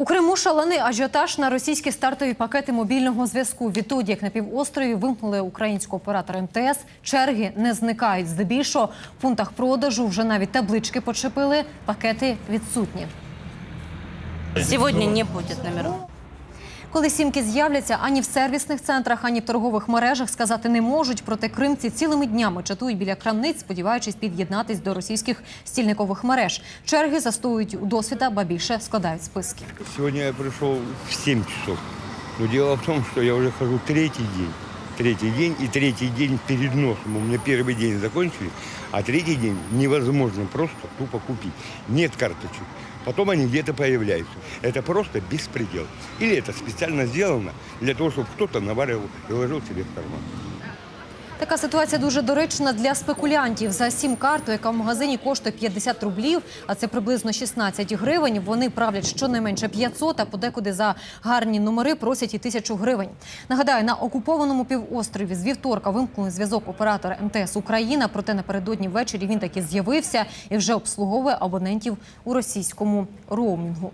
У Криму шалений ажіотаж на російські стартові пакети мобільного зв'язку. Відтоді, як на півострові вимкнули українського оператора МТС, черги не зникають. Здебільшого в пунктах продажу вже навіть таблички почепили. Пакети відсутні. Сегодня не будет номеров. Коли сімки з'являться, ані в сервісних центрах, ані в торгових мережах сказати не можуть. Проте кримці цілими днями чатують біля крамниць, сподіваючись під'єднатись до російських стільникових мереж. Черги застоюють у досвіда, ба більше складають списки. Сьогодні я прийшов в 7 часов. Но дело в тому, що я вже хожу третій день. Третий день и третий день перед носом. У меня первый день закончили, а третий день невозможно просто тупо купить. Нет карточек. Потом они где-то появляются. Это просто беспредел. Или это специально сделано для того, чтобы кто-то наваривал и ложил себе в карман. Така ситуація дуже доречна для спекулянтів. За сім-карту, яка в магазині коштує 50 рублів, а це приблизно 16 гривень. Вони правлять щонайменше 500, а подекуди за гарні номери просять і тисячу гривень. Нагадаю, на окупованому півострові з вівторка вимкнули зв'язок оператора МТС Україна. Проте напередодні ввечері він таки з'явився і вже обслуговує абонентів у російському роумінгу.